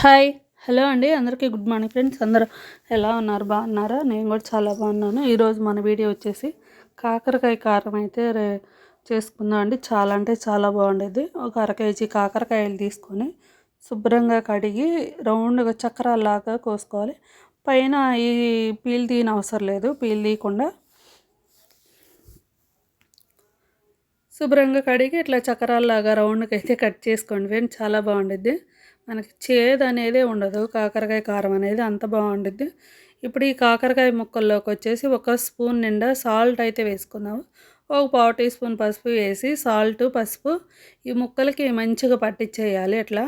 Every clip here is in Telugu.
హాయ్. హలో అండి. అందరికీ గుడ్ మార్నింగ్ ఫ్రెండ్స్. అందరూ ఎలా ఉన్నారు? బాగున్నారా? నేను కూడా చాలా బాగున్నాను. ఈరోజు మన వీడియో వచ్చేసి కాకరకాయ కారం అయితే రే చేసుకుందాం అండి. చాలా అంటే చాలా బాగుండేది. ఒక అర కేజీ కాకరకాయలు తీసుకొని శుభ్రంగా కడిగి రౌండ్గా చక్రాలాగా కోసుకోవాలి. పైన ఈ పీల్ తీయని అవసరం లేదు. పీల్ తీయకుండా శుభ్రంగా కడిగి ఇట్లా చక్రాల్లాగా రౌండ్కి అయితే కట్ చేసుకోండి ఫ్రెండ్స్. చాలా బాగుండిద్ది మనకి చేదు అనేది ఉండదు. కాకరకాయ కారం అనేది అంత బాగుండుద్ది. ఇప్పుడు ఈ కాకరకాయ ముక్కల్లోకి వచ్చేసి ఒక స్పూన్ నిండా సాల్ట్ అయితే వేసుకుందాము ఒక పావు టీ స్పూన్ పసుపు వేసి సాల్ట్ పసుపు ఈ ముక్కలకి మంచిగా పట్టించేయాలి అట్లా.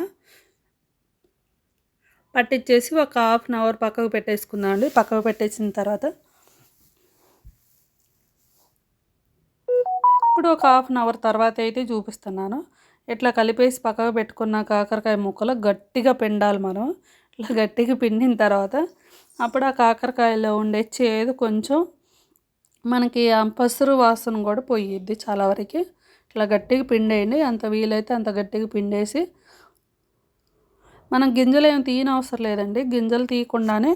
పట్టించేసి ఒక హాఫ్ అన్ అవర్ పక్కకు పెట్టేసుకుందాం అండి. పక్కకు పెట్టేసిన తర్వాత ఇప్పుడు ఒక హాఫ్ అన్ అవర్ తర్వాత అయితే చూపిస్తున్నాను. ఇట్లా కలిపేసి పక్కకు పెట్టుకున్న కాకరకాయ ముక్కలు గట్టిగా పిండాలి మనం. ఇట్లా గట్టిగా పిండిన తర్వాత అప్పుడు ఆ కాకరకాయలో ఉండే చేదు కొంచెం మనకి ఆ పసురు వాసన కూడా పోయిద్ది చాలా వరకు. ఇట్లా గట్టిగా పిండేయండి. అంత వీలైతే అంత గట్టిగా పిండేసి మనం గింజలు ఏమి తీయనవసరం లేదండి. గింజలు తీయకుండానే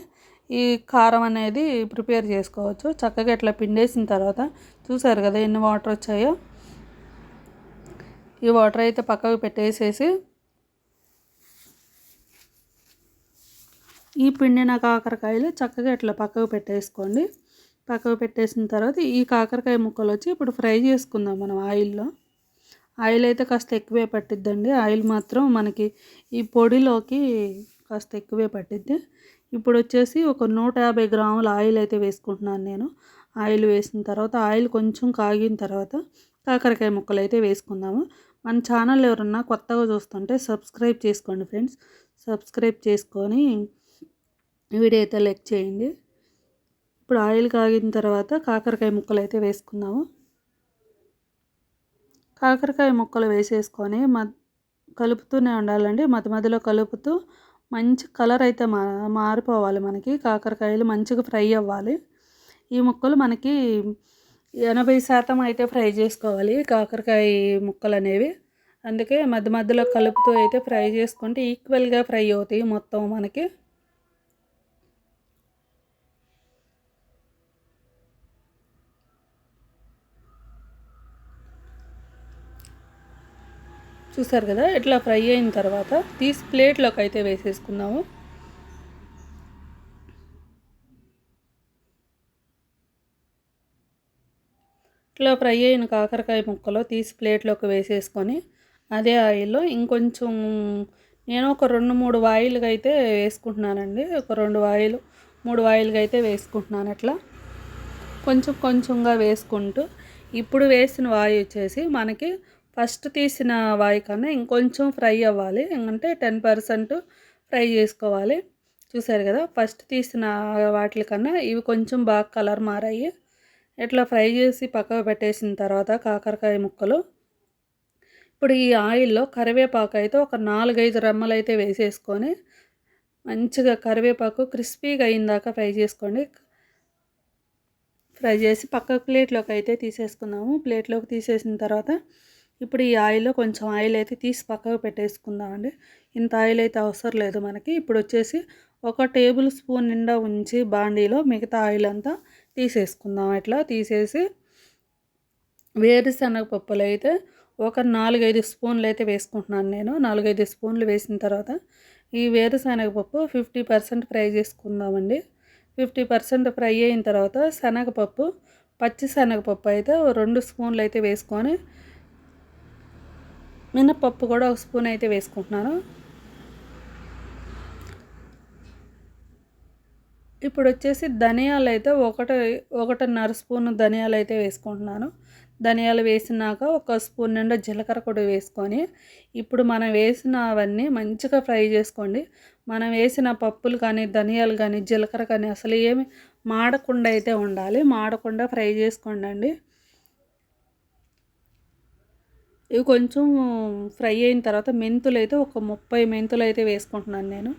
ఈ కారం అనేది ప్రిపేర్ చేసుకోవచ్చు. చక్కగా ఇట్లా పిండేసిన తర్వాత చూసారు కదా ఎన్ని వాటర్ వచ్చాయో. ఈ వాటర్ అయితే పక్కకు పెట్టేసేసి ఈ పిండిన కాకరకాయలు చక్కగా ఇట్లా పక్కకు పెట్టేసుకోండి. పక్కకు పెట్టేసిన తర్వాత ఈ కాకరకాయ ముక్కలు వచ్చి ఇప్పుడు ఫ్రై చేసుకుందాం మనం ఆయిల్లో. ఆయిల్ అయితే కాస్త ఎక్కువే పట్టిద్దండి. ఆయిల్ మాత్రం మనకి ఈ పొడిలోకి కాస్త ఎక్కువే పట్టిద్ది. ఇప్పుడు వచ్చేసి ఒక నూట యాభై గ్రాముల ఆయిల్ అయితే వేసుకుంటున్నాను నేను. ఆయిల్ వేసిన తర్వాత ఆయిల్ కొంచెం కాగిన తర్వాత కాకరకాయ ముక్కలు అయితే వేసుకుందాము. మన ఛానల్ ఎవరన్నా కొత్తగా చూస్తుంటే సబ్స్క్రైబ్ చేసుకోండి ఫ్రెండ్స్. సబ్స్క్రైబ్ చేసుకొని వీడియో అయితే లైక్ చేయండి. ఇప్పుడు ఆయిల్ కాగిన తర్వాత కాకరకాయ ముక్కలు అయితే వేసుకుందాము. కాకరకాయ ముక్కలు వేసేసుకొని మ కలుపుతూనే ఉండాలండి. మధ్య మధ్యలో కలుపుతూ మంచి కలర్ అయితే మా మారిపోవాలి మనకి. కాకరకాయలు మంచిగా ఫ్రై అవ్వాలి. ఈ ముక్కలు మనకి ఎనభై శాతం అయితే ఫ్రై చేసుకోవాలి. కాకరకాయ ముక్కలు అనేవి అందుకే మధ్య మధ్యలో కలుపుతూ అయితే ఫ్రై చేసుకుంటే ఈక్వల్గా ఫ్రై అవుతాయి మొత్తం మనకి. చూసారు కదా? ఇట్లా ఫ్రై అయిన తర్వాత తీసి ప్లేట్లోకి అయితే వేసేసుకుందాము. ఇట్లా ఫ్రై అయిన కాకరకాయ ముక్కలు తీసి ప్లేట్లోకి వేసేసుకొని అదే ఆయిల్లో ఇంకొంచెం నేను ఒక రెండు మూడు వాయిల్గా అయితే వేసుకుంటున్నానండి. ఒక రెండు వాయిలు మూడు వాయిల్గా అయితే వేసుకుంటున్నాను అట్లా. కొంచెం కొంచెంగా వేసుకుంటూ ఇప్పుడు వేసిన వాయి వచ్చేసి మనకి ఫస్ట్ తీసిన వాయి కన్నా ఇంకొంచెం ఫ్రై అవ్వాలి. ఎందుకంటే టెన్ పర్సెంట్ ఫ్రై చేసుకోవాలి. చూసారు కదా ఫస్ట్ తీసిన వాటికన్నా ఇవి కొంచెం బాగా కలర్ మారాయి. ఇట్లా ఫ్రై చేసి పక్కకు పెట్టేసిన తర్వాత కాకరకాయ ముక్కలు. ఇప్పుడు ఈ ఆయిల్లో కరివేపాకు అయితే ఒక నాలుగైదు రెమ్మలు అయితే వేసేసుకొని మంచిగా కరివేపాకు క్రిస్పీగా అయిందాక ఫ్రై చేసుకోండి. ఫ్రై చేసి పక్క ప్లేట్లోకి అయితే తీసేసుకుందాము ప్లేట్లోకి తీసేసిన తర్వాత ఇప్పుడు ఈ ఆయిల్లో కొంచెం ఆయిల్ అయితే తీసి పక్కకు పెట్టేసుకుందామండి ఇంత ఆయిల్ అయితే అవసరం లేదు మనకి. ఇప్పుడు వచ్చేసి ఒక టేబుల్ స్పూన్ నిండా ఉంచి బాండీలో మిగతా ఆయిల్ అంతా తీసేసుకుందాం. ఇట్లా తీసేసి వేరుశనగ పప్పులు అయితే ఒక నాలుగైదు స్పూన్లు అయితే వేసుకుంటున్నాను నేను. నాలుగైదు స్పూన్లు వేసిన తర్వాత ఈ వేరుశనగ పప్పు ఫిఫ్టీ పర్సెంట్ ఫ్రై చేసుకుందామండి. ఫిఫ్టీ పర్సెంట్ ఫ్రై అయిన తర్వాత శనగపప్పు పచ్చి శనగపప్పు అయితే రెండు స్పూన్లు అయితే వేసుకొని మినపప్పు కూడా ఒక స్పూన్ అయితే వేసుకుంటున్నాను. ఇప్పుడు వచ్చేసి ధనియాలు అయితే ఒకటి ఒకటిన్నర స్పూన్ ధనియాలు అయితే వేసుకుంటున్నాను. ధనియాలు వేసినాక ఒక స్పూన్ నిండా జీలకర్ర కూడా వేసుకొని ఇప్పుడు మనం వేసిన అవన్నీ మంచిగా ఫ్రై చేసుకోండి. మనం వేసిన పప్పులు కానీ ధనియాలు కానీ జీలకర్ర కానీ అసలు ఏమి మాడకుండా అయితే ఉండాలి. మాడకుండా ఫ్రై చేసుకోండి అండి ఇవి కొంచెం ఫ్రై అయిన తర్వాత మెంతులు అయితే ఒక ముప్పై మెంతులు అయితే వేసుకుంటున్నాను నేను.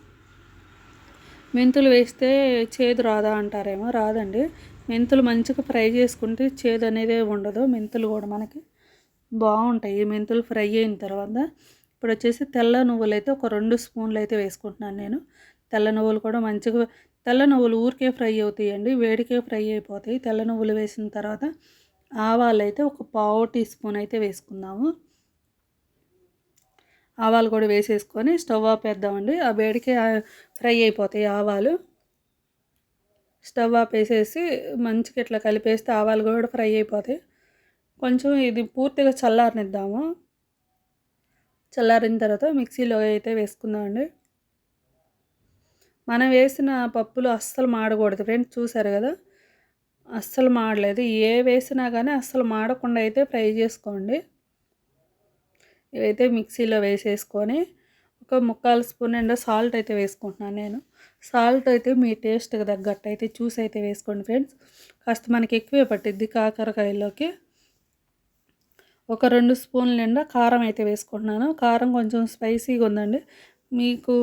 మెంతులు వేస్తే చేదు రాదా అంటారేమో? రాదండి. మెంతులు మంచిగా ఫ్రై చేసుకుంటే చేదు అనేది ఉండదు. మెంతులు కూడా మనకి బాగుంటాయి. మెంతులు ఫ్రై అయిన తర్వాత ఇప్పుడు వచ్చేసి తెల్ల నువ్వులు అయితే ఒక రెండు స్పూన్లు అయితే వేసుకుంటున్నాను నేను. తెల్ల నువ్వులు కూడా మంచిగా తెల్ల నువ్వులు ఊరికే ఫ్రై అవుతాయండి. వేడికే ఫ్రై అయిపోతాయి. తెల్ల నువ్వులు వేసిన తర్వాత ఆవాలు అయితే ఒక పావు టీ స్పూన్ అయితే వేసుకుందాము. ఆవాలు కూడా వేసేసుకొని స్టవ్ ఆపేద్దామండి ఆ వేడికి ఫ్రై అయిపోతాయి ఆవాలు. స్టవ్ ఆపేసేసి మంచిగా ఇట్లా కలిపేస్తే ఆవాలు కూడా ఫ్రై అయిపోతాయి. కొంచెం ఇది పూర్తిగా చల్లారనిద్దాము. చల్లారిన తర్వాత మిక్సీలో అయితే వేసుకుందామండి. మనం వేసిన పప్పులు అస్సలు మాడకూడదు. ఫ్రెండ్స్ చూసారు కదా? అస్సలు మాడలేదు. ఏ వేసినా కానీ అస్సలు మాడకుండా అయితే ఫ్రై చేసుకోండి. ఇవైతే మిక్సీలో వేసేసుకొని ఒక ముక్కాలు స్పూన్ నిండా సాల్ట్ అయితే వేసుకుంటున్నాను నేను. సాల్ట్ అయితే మీ టేస్ట్కి తగ్గట్టు అయితే చూసి అయితే వేసుకోండి ఫ్రెండ్స్. కాస్త మనకి ఎక్కువే పట్టిద్ది కాకరకాయలోకి ఒక రెండు స్పూన్ల నిండా కారం అయితే వేసుకుంటున్నాను. కారం కొంచెం స్పైసీగా ఉందండి. మీకు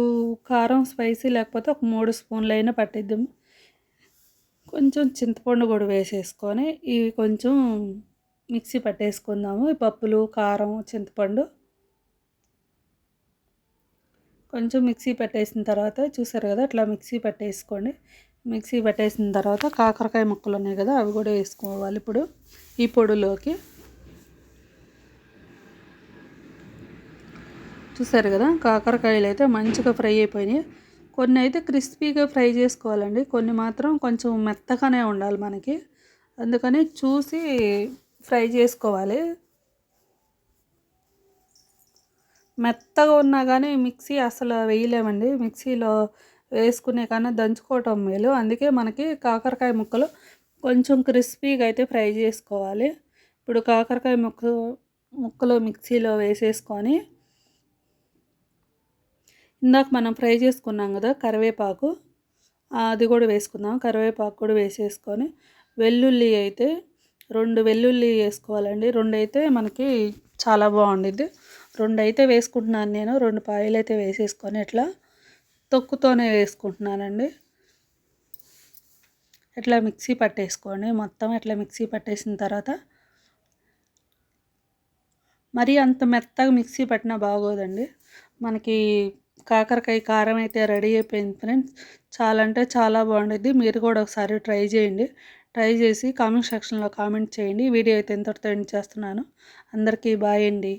కారం స్పైసీ లేకపోతే ఒక మూడు స్పూన్లు అయినా పట్టిద్దాము కొంచెం చింతపండు కూడా వేసేసుకొని ఇవి కొంచెం మిక్సీ పట్టేసుకుందాము. ఈ పప్పులు కారం చింతపండు కొంచెం మిక్సీ పెట్టేసిన తర్వాత చూసారు కదా అట్లా మిక్సీ పట్టేసుకోండి. మిక్సీ పట్టేసిన తర్వాత కాకరకాయ ముక్కలు ఉన్నాయి కదా అవి కూడా వేసుకోవాలి ఇప్పుడు ఈ పొడిలోకి. చూసారు కదా కాకరకాయలు అయితే మంచిగా ఫ్రై అయిపోయినాయి. కొన్ని అయితే క్రిస్పీగా ఫ్రై చేసుకోవాలండి. కొన్ని మాత్రం కొంచెం మెత్తగానే ఉండాలి మనకి. అందుకని చూసి ఫ్రై చేసుకోవాలి. మెత్తగా ఉన్నా కానీ మిక్సీ అసలు వేయలేమండి. మిక్సీలో వేసుకునే కన్నా దంచుకోవటం మేలు. అందుకే మనకి కాకరకాయ ముక్కలు కొంచెం క్రిస్పీగా అయితే ఫ్రై చేసుకోవాలి. ఇప్పుడు కాకరకాయ ముక్క ముక్కలు మిక్సీలో వేసేసుకొని ఇందాక మనం ఫ్రై చేసుకున్నాం కదా కరివేపాకు అది కూడా వేసుకుందాం. కరివేపాకు కూడా వేసేసుకొని వెల్లుల్లి అయితే రెండు వెల్లుల్లి వేసుకోవాలండి. రెండు అయితే మనకి చాలా బాగుండిద్ది. రెండు అయితే వేసుకుంటున్నాను నేను. రెండు పాయలు అయితే వేసేసుకొని ఇట్లా తొక్కుతోనే వేసుకుంటున్నానండి. ఇట్లా మిక్సీ పట్టేసుకోండి. మొత్తం ఇట్లా మిక్సీ పట్టేసిన తర్వాత మరీ అంత మెత్తగా మిక్సీ పట్టినా బాగోదండి. మనకి కాకరకాయ కారం అయితే రెడీ అయిపోయింది ఫ్రెండ్స్. చాలా అంటే చాలా బాగుండేది మీరు కూడా ఒకసారి ట్రై చేయండి. ట్రై చేసి కామెంట్ సెక్షన్లో కామెంట్ చేయండి. వీడియో అయితే ఎంతటితో ఎండ్ చేస్తున్నాను. అందరికీ బాయ్ అండి.